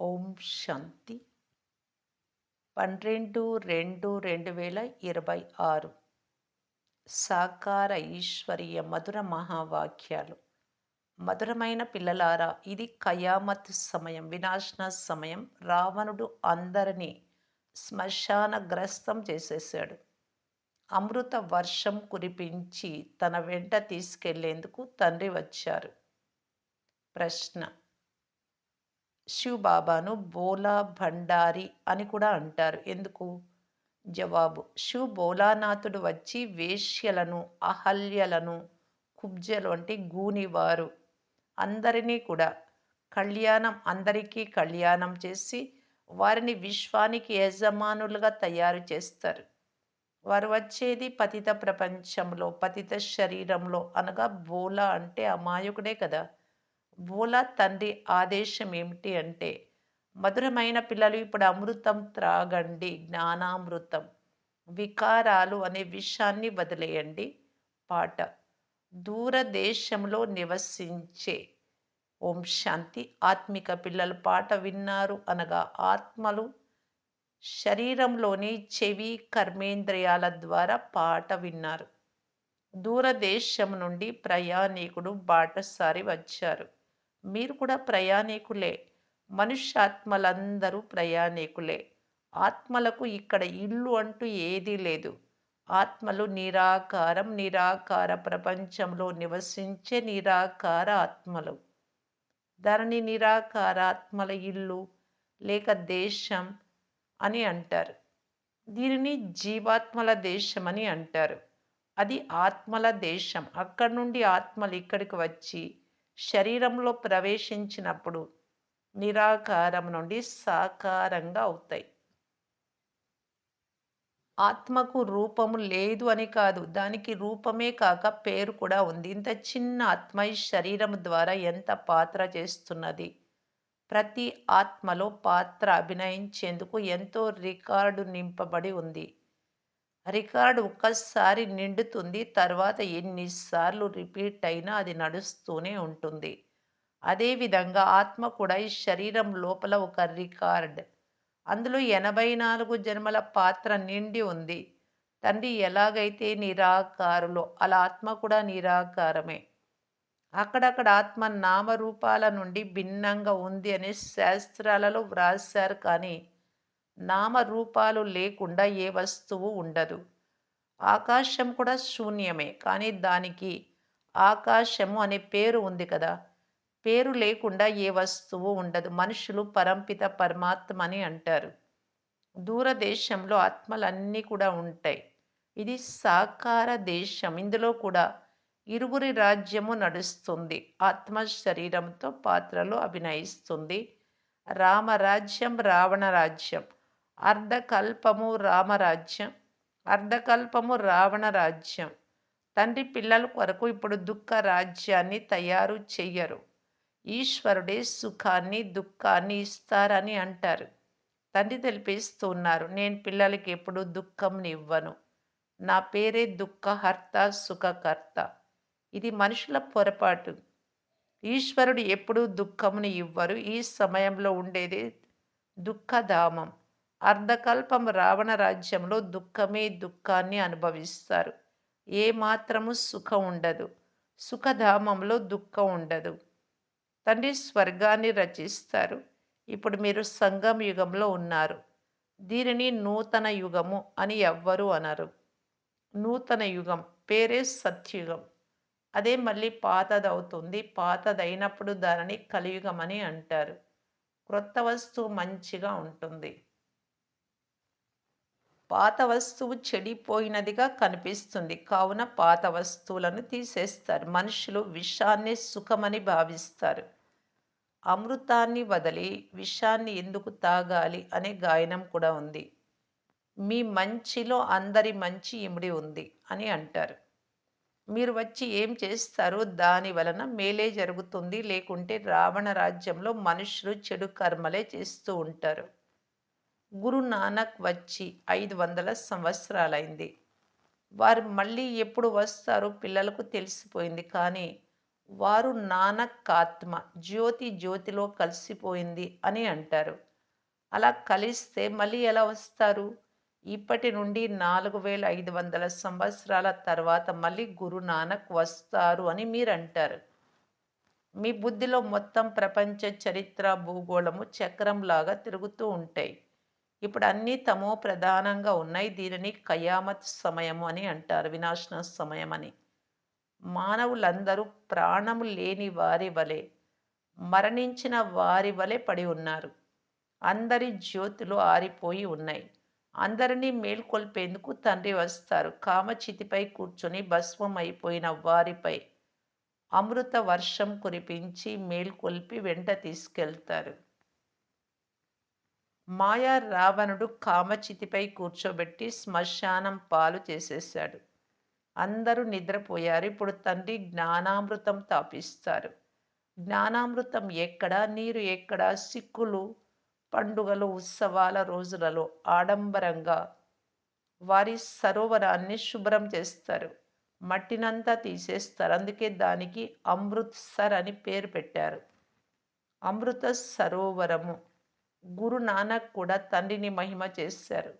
ఓం శాంతి. పన్నెండు రెండు రెండు వేల ఇరవై ఆరు. సాకార ఈశ్వరీయ మధుర మహావాక్యాలు. మధురమైన పిల్లలారా ఇది కయామత్ సమయం వినాశన సమయం. రావణుడు అందరినీ శ్మశానగ్రస్తం చేసేసాడు అమృత వర్షం కురిపించి తన వెంట తీసుకెళ్ళేందుకు తండ్రి వచ్చారు. ప్రశ్న శివ్ బాబాను బోలా భండారి అని కూడా అంటారు. ఎందుకు? జవాబు శివ్ బోలానాథుడు వచ్చి వేశ్యలను అహల్యలను కుబ్జలు అంటే గూనివారు అందరినీ కూడా కళ్యాణం అందరికీ కళ్యాణం చేసి వారిని విశ్వానికి యజమానులుగా తయారు చేస్తారు. వారు వచ్చేది పతిత ప్రపంచంలో పతిత శరీరంలో అనగా బోలా అంటే అమాయకుడే కదా. బోలా తండ్రి ఆదేశం ఏమిటి అంటే మధురమైన పిల్లలు ఇప్పుడు అమృతం త్రాగండి జ్ఞానామృతం. వికారాలు అనే విషయాన్ని వదిలేయండి. పాట. దూరదేశంలో నివసించే ఓం శాంతి. ఆత్మిక పిల్లలు పాట విన్నారు అనగా ఆత్మలు. శరీరంలోని చెవి కర్మేంద్రియాల ద్వారా పాట విన్నారు. దూరదేశం నుండి ప్రయాణికుడు బాటసారి వచ్చారు. మీరు కూడా ప్రయాణికులే. మనుష్యాత్మలందరూ ప్రయాణికులే. ఆత్మలకు ఇక్కడ ఇల్లు అంటూ ఏదీ లేదు. ఆత్మలు నిరాకారం నిరాకార ప్రపంచంలో నివసించే నిరాకార ఆత్మలు. దానిని నిరాకార ఆత్మల ఇల్లు లేక దేశం అని అంటారు. దీనిని జీవాత్మల దేశం అని అంటారు. అది ఆత్మల దేశం. అక్కడ నుండి ఆత్మలు ఇక్కడికి వచ్చి శరీరంలో ప్రవేశించినప్పుడు నిరాకారం నుండి సాకారంగా అవుతాయి. ఆత్మకు రూపము లేదు అని కాదు దానికి రూపమే కాక పేరు కూడా ఉంది. ఇంత చిన్న ఆత్మ ఈ శరీరం ద్వారా ఎంత పాత్ర చేస్తున్నది? ప్రతి ఆత్మలో పాత్ర అభినయించేందుకు ఎంతో రికార్డు నింపబడి ఉంది. రికార్డ్ ఒక్కసారి నిండుతుంది తర్వాత ఎన్నిసార్లు రిపీట్ అయినా అది నడుస్తూనే ఉంటుంది. అదేవిధంగా ఆత్మ కూడా ఈ శరీరం లోపల ఒక రికార్డ్. అందులో ఎనభై నాలుగు జన్మల పాత్ర నిండి ఉంది. తండ్రి ఎలాగైతే నిరాకారులో అలా ఆత్మ కూడా నిరాకారమే. అక్కడక్కడ ఆత్మ నామరూపాల నుండి భిన్నంగా ఉంది అని శాస్త్రాలలో వ్రాశారు కానీ నామరూపాలు లేకుండా ఏ వస్తువు ఉండదు. ఆకాశం కూడా శూన్యమే కానీ దానికి ఆకాశము అనే పేరు ఉంది కదా. పేరు లేకుండా ఏ వస్తువు ఉండదు. మనుషులు పరంపిత పరమాత్మ అని అంటారు. దూరదేశంలో ఆత్మలన్నీ కూడా ఉంటాయి. ఇది సాకార దేశం. ఇందులో కూడా ఇరువురి రాజ్యము నడుస్తుంది. ఆత్మ శరీరంతో పాత్రలు అభినయిస్తుంది. రామరాజ్యం రావణ రాజ్యం. అర్ధకల్పము రామరాజ్యం అర్ధకల్పము రావణ రాజ్యం తండ్రి పిల్లల కొరకు ఇప్పుడు దుఃఖ రాజ్యాన్ని తయారు చెయ్యరు. ఈశ్వరుడే సుఖాన్ని దుఃఖాన్ని ఇస్తారని అంటారు. తండ్రి తెలిపిస్తున్నారు నేను పిల్లలకి ఎప్పుడు దుఃఖం ఇవ్వను నా పేరే దుఃఖహర్త సుఖకర్త. ఇది మనుషుల పొరపాటు. ఈశ్వరుడు ఎప్పుడూ దుఃఖమును ఇవ్వరు. ఈ సమయంలో ఉండేది దుఃఖధామం. అర్ధకల్పం రావణ రాజ్యంలో దుఃఖమే దుఃఖాన్ని అనుభవిస్తారు. ఏ మాత్రము సుఖం ఉండదు. సుఖధామంలో దుఃఖం ఉండదు. తండ్రి స్వర్గాన్ని రచిస్తారు. ఇప్పుడు మీరు సంగం యుగంలో ఉన్నారు. దీనిని నూతన యుగము అని ఎవ్వరు అనరు. నూతన యుగం పేరే సత్యుగం. అదే మళ్ళీ పాతదవుతుంది. పాతదైనప్పుడు దానిని కలియుగం అని అంటారు. క్రొత్త వస్తువు మంచిగా ఉంటుంది. పాత వస్తువు చెడిపోయినదిగా కనిపిస్తుంది. కావున పాత వస్తువులను తీసేస్తారు. మనుషులు విషాన్ని సుఖమని భావిస్తారు. అమృతాన్ని వదిలి విషాన్ని ఎందుకు తాగాలి అనే గాయనం కూడా ఉంది. మీ మంచిలో అందరి మంచి ఇమిడి ఉంది అని అంటారు. మీరు వచ్చి ఏం చేస్తారు దాని వలన మేలే జరుగుతుంది. లేకుంటే రావణ రాజ్యంలో మనుషులు చెడు కర్మలే చేస్తూ ఉంటారు. గురు నానక్ వచ్చి ఐదు వందల సంవత్సరాలైంది. వారు మళ్ళీ ఎప్పుడు వస్తారో పిల్లలకు తెలిసిపోయింది కానీ వారు నానక్ ఆత్మ జ్యోతి జ్యోతిలో కలిసిపోయింది అని అంటారు. అలా కలిస్తే మళ్ళీ ఎలా వస్తారు? ఇప్పటి నుండి నాలుగు వేల ఐదు వందల సంవత్సరాల తర్వాత మళ్ళీ గురు నానక్ వస్తారు అని మీరు అంటారు. మీ బుద్ధిలో మొత్తం ప్రపంచ చరిత్ర భూగోళము చక్రంలాగా తిరుగుతూ ఉంటాయి. ఇప్పుడు అన్నీ తమో ప్రధానంగా ఉన్నాయి. దీనిని కయామత్ సమయము అని అంటారు. వినాశన సమయం అని మానవులందరూ ప్రాణము లేని వారి వలె మరణించిన వారి వలె పడి ఉన్నారు. అందరి జ్యోతులు ఆరిపోయి ఉన్నాయి. అందరినీ మేల్కొల్పేందుకు తండ్రి వస్తారు. కామచితిపై కూర్చొని భస్మం అయిపోయిన వారిపై అమృత వర్షం కురిపించి మేల్కొల్పి వెంట తీసుకెళ్తారు. మాయా రావణుడు కామచితిపై కూర్చోబెట్టి శ్మశానం పాలు చేసేశాడు. అందరూ నిద్రపోయారు. ఇప్పుడు తండ్రి జ్ఞానామృతం తాపిస్తారు. జ్ఞానామృతం ఎక్కడ? నీరు ఎక్కడ? సిక్కులు పండుగలు ఉత్సవాల రోజులలో ఆడంబరంగా వారి సరోవరాన్ని శుభ్రం చేస్తారు. మట్టినంతా తీసేస్తారు. అందుకే దానికి అమృత్సర్ అని పేరు పెట్టారు. అమృత సరోవరము గురు నానక్ కూడా తండ్రిని మహిమ చేశారు.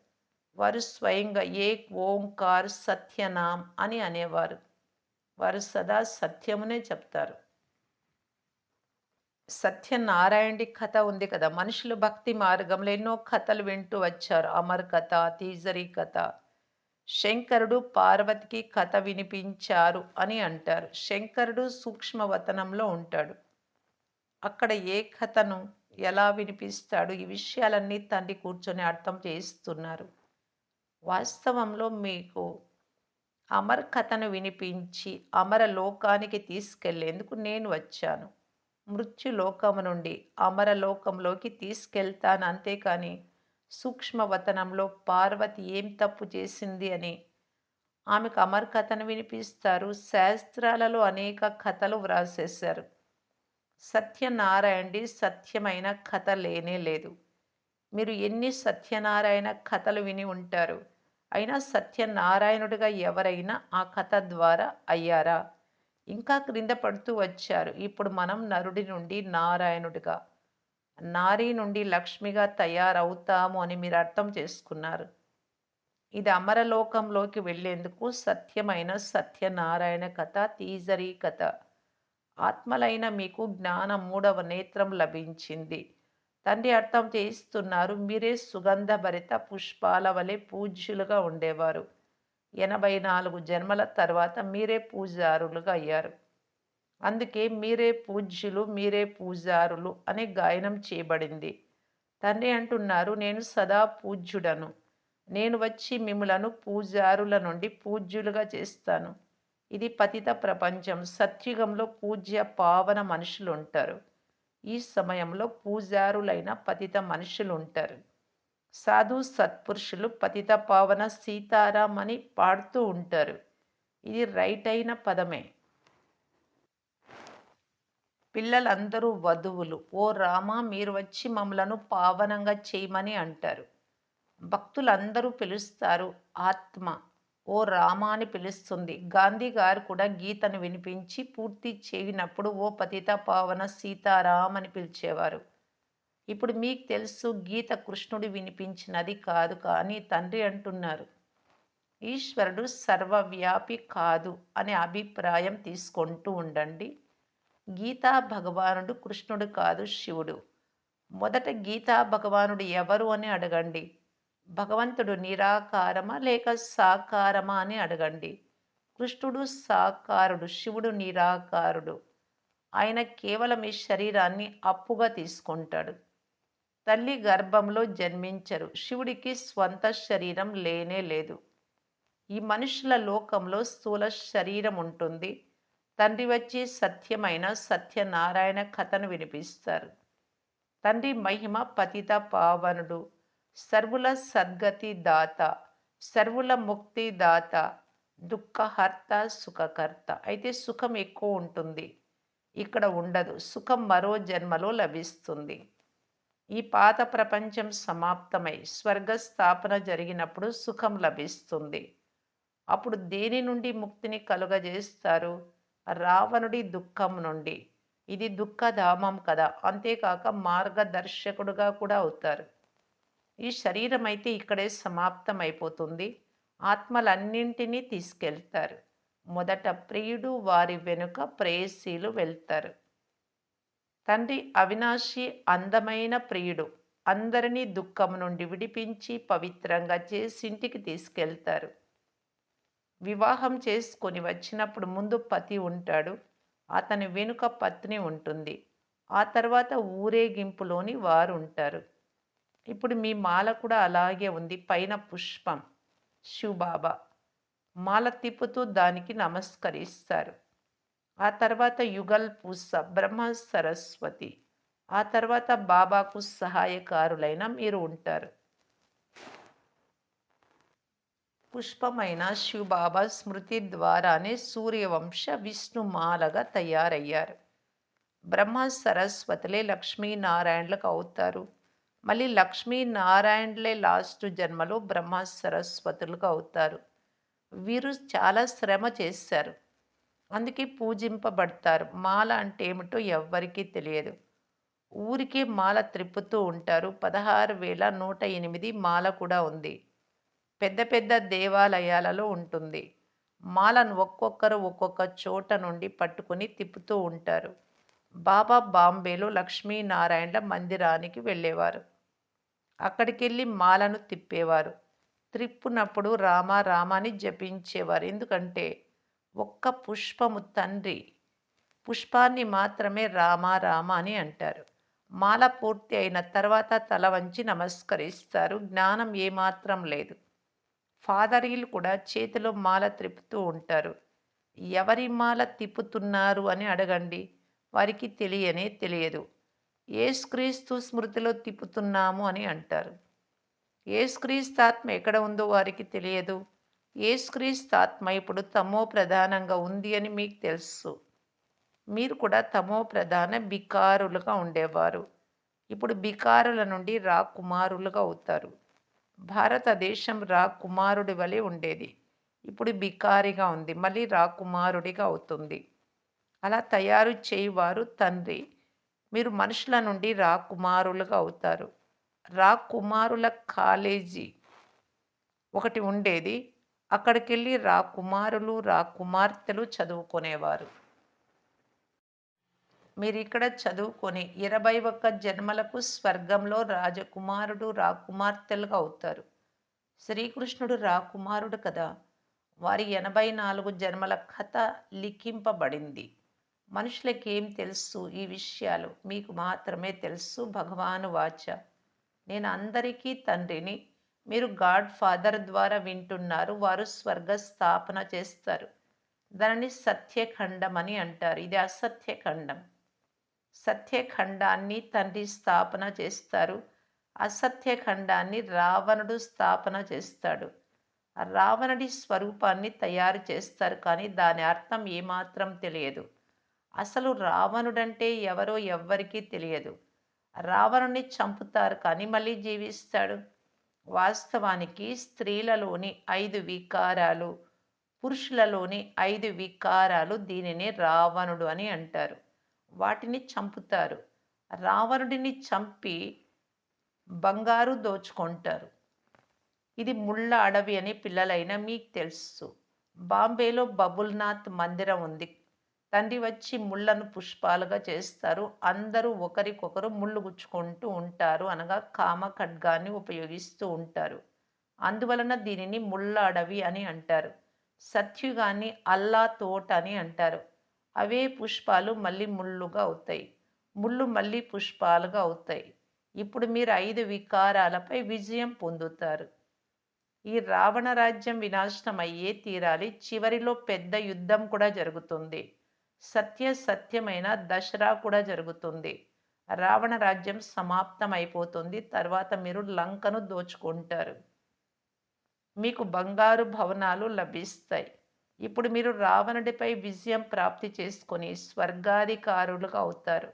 వారు స్వయంగా ఏక్ ఓంకార్ సత్యనామ్ అని అనేవారు. వారు సదా సత్యమునే చెప్తారు. సత్యనారాయణుడి కథ ఉంది కదా. మనుషులు భక్తి మార్గంలో ఎన్నో కథలు వింటూ వచ్చారు. అమర్ కథ తీజరి కథ. శంకరుడు పార్వతికి కథ వినిపించారు అని అంటారు. శంకరుడు సూక్ష్మవతనంలో ఉంటాడు. అక్కడ ఏ కథను ఎలా వినిపిస్తాడు? ఈ విషయాలన్నీ తండ్రి కూర్చొని అర్థం చేయిస్తున్నారు. వాస్తవంలో మీకు అమర్ కథను వినిపించి అమర లోకానికి తీసుకెళ్ళేందుకు నేను వచ్చాను? మృత్యులోకము నుండి అమరలోకంలోకి తీసుకెళ్తాను అంతేకాని సూక్ష్మవతనంలో పార్వతి ఏం తప్పు చేసింది అని ఆమెకు అమర్ కథను వినిపిస్తారు. శాస్త్రాలలో అనేక కథలు వ్రాసేశారు. సత్యనారాయణి సత్యమైన కథ లేనే లేదు. మీరు ఎన్ని సత్యనారాయణ కథలు విని ఉంటారు? అయినా సత్యనారాయణుడిగా ఎవరైనా ఆ కథ ద్వారా అయ్యారా? ఇంకా క్రింద పడుతూ వచ్చారు. ఇప్పుడు మనం నరుడి నుండి నారాయణుడిగా నారీ నుండి లక్ష్మిగా తయారవుతాము అని మీరు అర్థం చేసుకున్నారు. ఇది అమరలోకంలోకి వెళ్ళేందుకు సత్యమైన సత్యనారాయణ కథ తీజరీ కథ. ఆత్మలైన మీకు జ్ఞాన మూడవ నేత్రం లభించింది. తండ్రి అర్థం చేయిస్తున్నారు మీరే సుగంధభరిత పుష్పాల వలె పూజ్యులుగా ఉండేవారు. ఎనభై నాలుగు జన్మల తర్వాత మీరే పూజారులుగా అయ్యారు. అందుకే మీరే పూజ్యులు మీరే పూజారులు అనే గాయనం చేయబడింది. తండ్రి అంటున్నారు నేను సదా పూజ్యుడను. నేను వచ్చి మిమ్మలను పూజారుల నుండి పూజ్యులుగా చేస్తాను. ఇది పతిత ప్రపంచం. సత్యుగంలో పూజ్య పావన మనుషులు ఉంటారు ఈ సమయంలో పూజారులైన పతిత మనుషులు ఉంటారు సాధు సత్పురుషులు పతిత పావన సీతారామని పాడుతూ ఉంటారు. ఇది రైట్ అయిన పదమే. పిల్లలందరూ వధువులు. ఓ రామ మీరు వచ్చి మమ్మలను పావనంగా చేయమని అంటారు. భక్తులందరూ పిలుస్తారు ఆత్మ. ఓ రామా అని పిలుస్తుంది. గాంధీ గారు కూడా గీతను వినిపించి పూర్తి చేయనప్పుడు ఓ పతిత పావన సీతారాం అని పిలిచేవారు. ఇప్పుడు మీకు తెలుసు గీత కృష్ణుడు వినిపించినది కాదు కానీ తండ్రి అంటున్నారు. ఈశ్వరుడు సర్వవ్యాపి కాదు అనే అభిప్రాయం తీసుకుంటూ ఉండండి. గీతా భగవానుడు కృష్ణుడు కాదు శివుడు. మొదట గీతా భగవానుడు ఎవరు అని అడగండి. భగవంతుడు నిరాకారమా లేక సాకారమా అని అడగండి. కృష్ణుడు సాకారుడు శివుడు నిరాకారుడు. ఆయన కేవలం ఈ శరీరాన్ని అప్పుగా తీసుకుంటాడు. తల్లి గర్భంలో జన్మించరు. శివుడికి స్వంత శరీరం లేనే లేదు. ఈ మనుషుల లోకంలో స్థూల శరీరం ఉంటుంది. తండ్రి వచ్చి సత్యమైన సత్యనారాయణ కథను వినిపిస్తారు. తండ్రి మహిమ పతిత పావనుడు. సర్వుల సద్గతి దాత సర్వుల ముక్తి దాత దుఃఖహర్త సుఖకర్త. అయితే సుఖం ఎక్కువ ఉంటుంది. ఇక్కడ ఉండదు. సుఖం మరో జన్మలో లభిస్తుంది. ఈ పాత ప్రపంచం సమాప్తమై స్వర్గ స్థాపన జరిగినప్పుడు సుఖం లభిస్తుంది. అప్పుడు దేని నుండి ముక్తిని కలుగజేస్తారు? రావణుడి దుఃఖం నుండి. ఇది దుఃఖధామం కదా. అంతేకాక మార్గదర్శకుడుగా కూడా అవుతారు. ఈ శరీరం అయితే ఇక్కడే సమాప్తం అయిపోతుంది ఆత్మలన్నింటినీ తీసుకెళ్తారు. మొదట ప్రియుడు వారి వెనుక ప్రేయసీలు వెళ్తారు. తండ్రి అవినాశి అందమైన ప్రియుడు అందరినీ దుఃఖం నుండి విడిపించి పవిత్రంగా చేసి ఇంటికి తీసుకెళ్తారు. వివాహం చేసుకొని వచ్చినప్పుడు ముందు పతి ఉంటాడు. అతని వెనుక పత్ని ఉంటుంది. ఆ తర్వాత ఊరేగింపులోని వారు ఉంటారు. ఇప్పుడు మీ మాల కూడా అలాగే ఉంది. పైన పుష్పం. శివబాబా మాల తిప్పుతూ దానికి నమస్కరిస్తారు. ఆ తర్వాత యుగల్ పూస బ్రహ్మ సరస్వతి. ఆ తర్వాత బాబాకు సహాయకారులైన మీరు ఉంటారు. పుష్పమైన శివబాబా స్మృతి ద్వారానే సూర్యవంశ విష్ణుమాలగా తయారయ్యారు. బ్రహ్మ సరస్వతులే లక్ష్మీనారాయణలకు అవుతారు. మళ్ళీ లక్ష్మీ నారాయణలే లాస్ట్ జన్మలో బ్రహ్మ సరస్వతులుగా అవుతారు. వీరు చాలా శ్రమ చేశారు. అందుకే పూజింపబడతారు. మాల అంటే ఏమిటో ఎవ్వరికీ తెలియదు. ఊరికే మాల త్రిప్పుతూ ఉంటారు. పదహారు వేల నూట ఎనిమిది మాల కూడా ఉంది. పెద్ద పెద్ద దేవాలయాలలో ఉంటుంది. మాలను ఒక్కొక్కరు ఒక్కొక్క చోట నుండి పట్టుకుని తిప్పుతూ ఉంటారు. బాబా బాంబేలో లక్ష్మీనారాయణ మందిరానికి వెళ్ళేవారు. అక్కడికెళ్ళి మాలను తిప్పేవారు. త్రిప్పునప్పుడు రామ రామాని జపించేవారు. ఎందుకంటే ఒక్క పుష్పము తండ్రి పుష్పాన్ని మాత్రమే రామ రామ అని అంటారు. మాల పూర్తి అయిన తర్వాత తల వంచి నమస్కరిస్తారు. జ్ఞానం ఏమాత్రం లేదు. ఫాదరీలు కూడా చేతిలో మాల త్రిప్పుతూ ఉంటారు. ఎవరి మాల తిప్పుతున్నారు అని అడగండి. వారికి తెలియనే తెలియదు. ఏసుక్రీస్తు స్మృతిలో తిప్పుతున్నాము అని అంటారు. ఏసుక్రీస్తు ఆత్మ ఎక్కడ ఉందో వారికి తెలియదు. ఏసుక్రీస్తు ఆత్మ ఇప్పుడు తమో ప్రధానంగా ఉంది అని మీకు తెలుసు. మీరు కూడా తమో ప్రధాన బికారులుగా ఉండేవారు. ఇప్పుడు బికారుల నుండి రాకుమారులుగా అవుతారు. భారతదేశం రాకుమారుడి వలె ఉండేది. ఇప్పుడు బికారిగా ఉంది. మళ్ళీ రాకుమారుడిగా అవుతుంది. అలా తయారు చేయవారు తండ్రి. మీరు మనుషుల నుండి రాకుమారులుగా అవుతారు. రాకుమారుల కాలేజీ ఒకటి ఉండేది. అక్కడికి వెళ్ళి రాకుమారులు రాకుమార్తెలు చదువుకునేవారు. మీరు ఇక్కడ చదువుకొని ఇరవై ఒక్క జన్మలకు స్వర్గంలో రాజకుమారుడు రాకుమార్తెలుగా అవుతారు. శ్రీకృష్ణుడు రాకుమారుడు కదా. వారి ఎనభై నాలుగు జన్మల కథ లిఖింపబడింది. మనుషులకేం తెలుసు ఈ విషయాలు? మీకు మాత్రమే తెలుసు భగవాను వాచ. నేను అందరికీ తండ్రిని. మీరు గాడ్ ఫాదర్ ద్వారా వింటున్నారు వారు స్వర్గ స్థాపన చేస్తారు. దానిని సత్యఖండం అని అంటారు. ఇది అసత్యఖండం. సత్యఖండాన్ని తండ్రి స్థాపన చేస్తారు. అసత్యఖండాన్ని రావణుడు స్థాపన చేస్తాడు. రావణుడి స్వరూపాన్ని తయారు చేస్తారు కానీ దాని అర్థం ఏమాత్రం తెలియదు. అసలు రావణుడంటే ఎవరో ఎవ్వరికీ తెలియదు. రావణుని చంపుతారు కానీ మళ్ళీ జీవిస్తాడు. వాస్తవానికి స్త్రీలలోని ఐదు వికారాలు పురుషులలోని ఐదు వికారాలు దీనిని రావణుడు అని అంటారు. వాటిని చంపుతారు. రావణుడిని చంపి బంగారు దోచుకుంటారు. ఇది ముళ్ళ అడవి అని పిల్లలైన మీకు తెలుసు. బాంబేలో బబుల్నాథ్ మందిరం ఉంది తండ్రి వచ్చి ముళ్ళను పుష్పాలుగా చేస్తారు. అందరూ ఒకరికొకరు ముళ్ళు గుచ్చుకుంటూ ఉంటారు. అనగా కామ ఖడ్గాన్ని ఉపయోగిస్తూ ఉంటారు. అందువలన దీనిని ముళ్ళ అడవి అని అంటారు. సత్యుగాన్ని అల్లా తోట అని అంటారు. అవే పుష్పాలు మళ్ళీ ముళ్ళుగా అవుతాయి. ముళ్ళు మళ్ళీ పుష్పాలుగా అవుతాయి. ఇప్పుడు మీరు ఐదు వికారాలపై విజయం పొందుతారు. ఈ రావణ రాజ్యం వినాశనం అయ్యే తీరాలి. చివరిలో పెద్ద యుద్ధం కూడా జరుగుతుంది. సత్య సత్యమైన దసరా కూడా జరుగుతుంది. రావణ రాజ్యం సమాప్తం అయిపోతుంది తర్వాత మీరు లంకను దోచుకుంటారు. మీకు బంగారు భవనాలు లభిస్తాయి. ఇప్పుడు మీరు రావణుడిపై విజయం ప్రాప్తి చేసుకొని స్వర్గాధికారులుగా అవుతారు.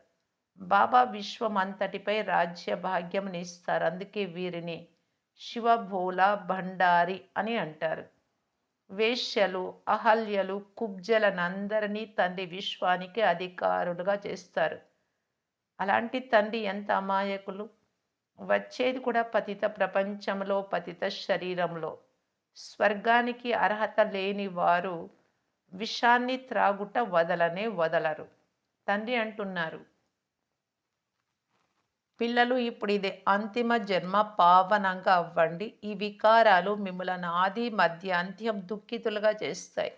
బాబా విశ్వం అంతటిపై రాజ్య భాగ్యంనిస్తారు అందుకే వీరిని శివభోల భండారి అని అంటారు. వేశ్యలు అహల్యలు కుబ్జలనందరినీ తండ్రి విశ్వానికి అధికారులుగా చేస్తారు. అలాంటి తండ్రి ఎంత అమాయకులు? వచ్చేది కూడా పతిత ప్రపంచంలో పతిత శరీరంలో. స్వర్గానికి అర్హత లేని వారు విషాన్ని త్రాగుట వదలనే వదలరు. తండ్రి అంటున్నారు పిల్లలు ఇప్పుడు ఇది అంతిమ జన్మ పావనంగా అవ్వండి. ఈ వికారాలు మిమ్మల్ని ఆది మధ్య అంత్యం దుఃఖితులుగా చేస్తాయి.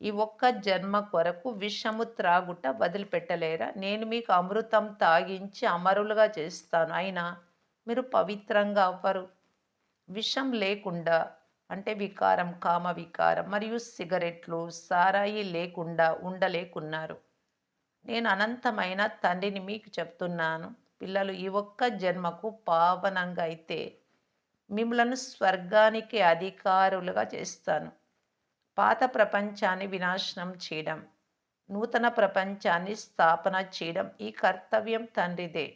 ఈ ఒక్క జన్మ కొరకు విషము త్రాగుట వదిలిపెట్టలేరా? నేను మీకు అమృతం తాగించి అమరులుగా చేస్తాను. అయినా మీరు పవిత్రంగా అవ్వరు. విషం లేకుండా అంటే వికారం కామ వికారం మరియు సిగరెట్లు సారాయి లేకుండా ఉండలేకున్నారు. నేను అనంతమైన తండ్రిని మీకు చెప్తున్నాను. పిల్లలు ఈ ఒక్క జన్మకు పావనంగా అయితే మిమ్మలను స్వర్గానికి అధికారులుగా చేస్తాను. పాత ప్రపంచాన్ని వినాశనం చేయడం నూతన ప్రపంచాన్ని స్థాపన చేయడం ఈ కర్తవ్యం తండ్రిదే.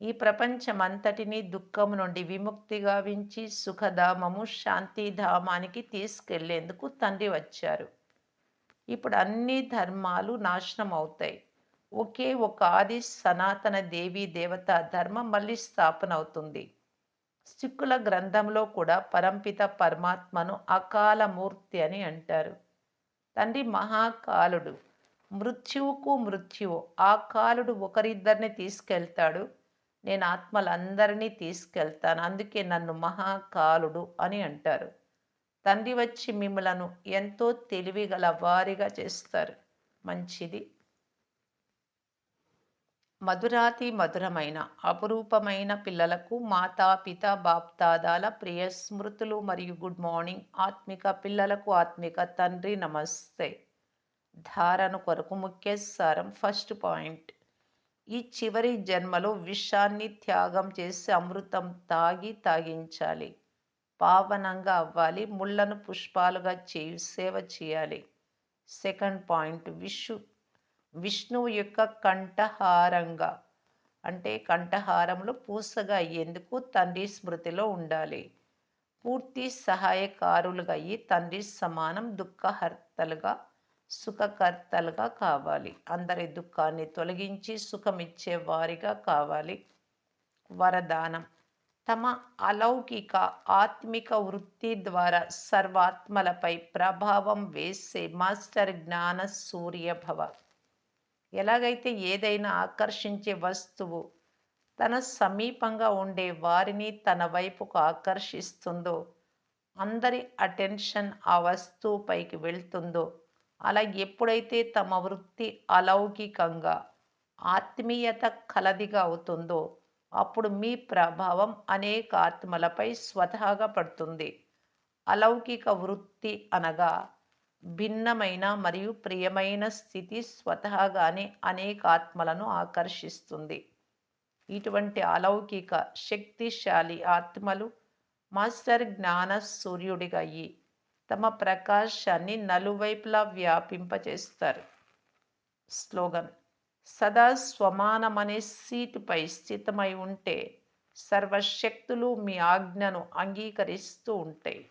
ఈ ప్రపంచమంతటిని దుఃఖం నుండి విముక్తి గావించి సుఖధామము శాంతిధామానికి తీసుకెళ్ళేందుకు తండ్రి వచ్చారు. ఇప్పుడు అన్ని ధర్మాలు నాశనం అవుతాయి ఒకే ఒక ఆది సనాతన దేవీ దేవత ధర్మం మళ్ళీ స్థాపన అవుతుంది సిక్కుల గ్రంథంలో కూడా పరంపిత పరమాత్మను అకాల మూర్తి అని అంటారు. తండ్రి మహాకాలుడు. మృత్యువుకు మృత్యువు. ఆ కాలుడు ఒకరిద్దరిని తీసుకెళ్తాడు. నేను ఆత్మలందరినీ తీసుకెళ్తాను. అందుకే నన్ను మహాకాలుడు అని అంటారు. తండ్రి వచ్చి మిమ్మలను ఎంతో తెలివిగల వారిగా చేస్తారు. మంచిది. మధురాతి మధురమైన అపురూపమైన పిల్లలకు మాతాపిత బాప్తాదాల ప్రియ స్మృతులు మరియు గుడ్ మార్నింగ్ ఆత్మిక పిల్లలకు ఆత్మిక తండ్రి నమస్తే. ధారణ కొరకు ముఖ్య సారం ఫస్ట్ పాయింట్. ఈ చివరి జన్మలో విషాన్ని త్యాగం చేసి అమృతం తాగి తాగించాలి. పావనంగా అవ్వాలి ముళ్ళను పుష్పాలుగా చేయి సేవ చేయాలి. సెకండ్ పాయింట్ విషు విష్ణువు యొక్క కంఠహారంగా అంటే కంఠహారంలో పూసగా అయ్యేందుకు తండ్రి స్మృతిలో ఉండాలి. పూర్తి సహాయకారులుగా అయ్యి తండ్రి సమానం దుఃఖహర్తలుగా సుఖకర్తలుగా కావాలి. అందరి దుఃఖాన్ని తొలగించి సుఖమిచ్చే వారిగా కావాలి. వరదానం. తమ అలౌకిక ఆత్మిక వృత్తి ద్వారా సర్వాత్మలపై ప్రభావం వేసే మాస్టర్ జ్ఞాన సూర్యభవ ఎలాగైతే ఏదైనా ఆకర్షించే వస్తువు తన సమీపంగా ఉండే వారిని తన వైపుకు ఆకర్షిస్తుందో అందరి అటెన్షన్ ఆ వస్తువుపైకి వెళ్తుందో అలా ఎప్పుడైతే తమ వృత్తి అలౌకికంగా ఆత్మీయత కలదిగా అవుతుందో అప్పుడు మీ ప్రభావం అనేక ఆత్మలపై స్వతహాగా పడుతుంది. అలౌకిక వృత్తి అనగా భిన్నమైన మరియు ప్రియమైన స్థితి స్వతహాగానే అనేక ఆత్మలను ఆకర్షిస్తుంది. ఇటువంటి అలౌకిక శక్తిశాలి ఆత్మలు మాస్టర్ జ్ఞాన సూర్యుడిగా తమ ప్రకాశాన్ని నలువైపులా వ్యాపింపచేస్తారు. స్లోగన్ సదా స్వమానమనే సీటుపై స్థితమై ఉంటే సర్వశక్తులు మీ ఆజ్ఞను అంగీకరిస్తూ ఉంటాయి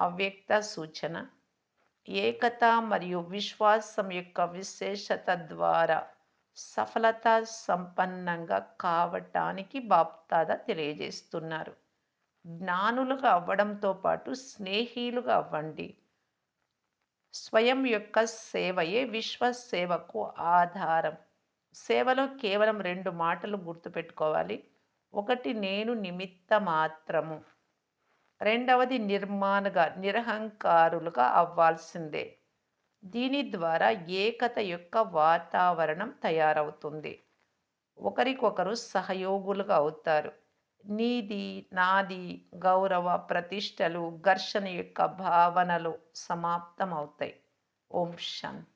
అవ్యక్త సూచన. ఏకత మరియు విశ్వాసం యొక్క విశేషత ద్వారా సఫలత సంపన్నంగా కావటానికి బాప్తాద తెలియజేస్తున్నారు. జ్ఞానులుగా అవ్వడంతో పాటు స్నేహితులుగా అవ్వండి. స్వయం యొక్క సేవయే విశ్వ సేవకు ఆధారం. సేవలో కేవలం రెండు మాటలు గుర్తుపెట్టుకోవాలి. ఒకటి నేను నిమిత్త మాత్రము. రెండవది నిర్మాణగా నిరహంకారులుగా అవ్వాల్సిందే. దీని ద్వారా ఏకత యొక్క వాతావరణం తయారవుతుంది. ఒకరికొకరు సహయోగులుగా అవుతారు. నీది నాది గౌరవ ప్రతిష్టలు ఘర్షణ యొక్క భావనలు సమాప్తమవుతాయి. ఓం శాంతి.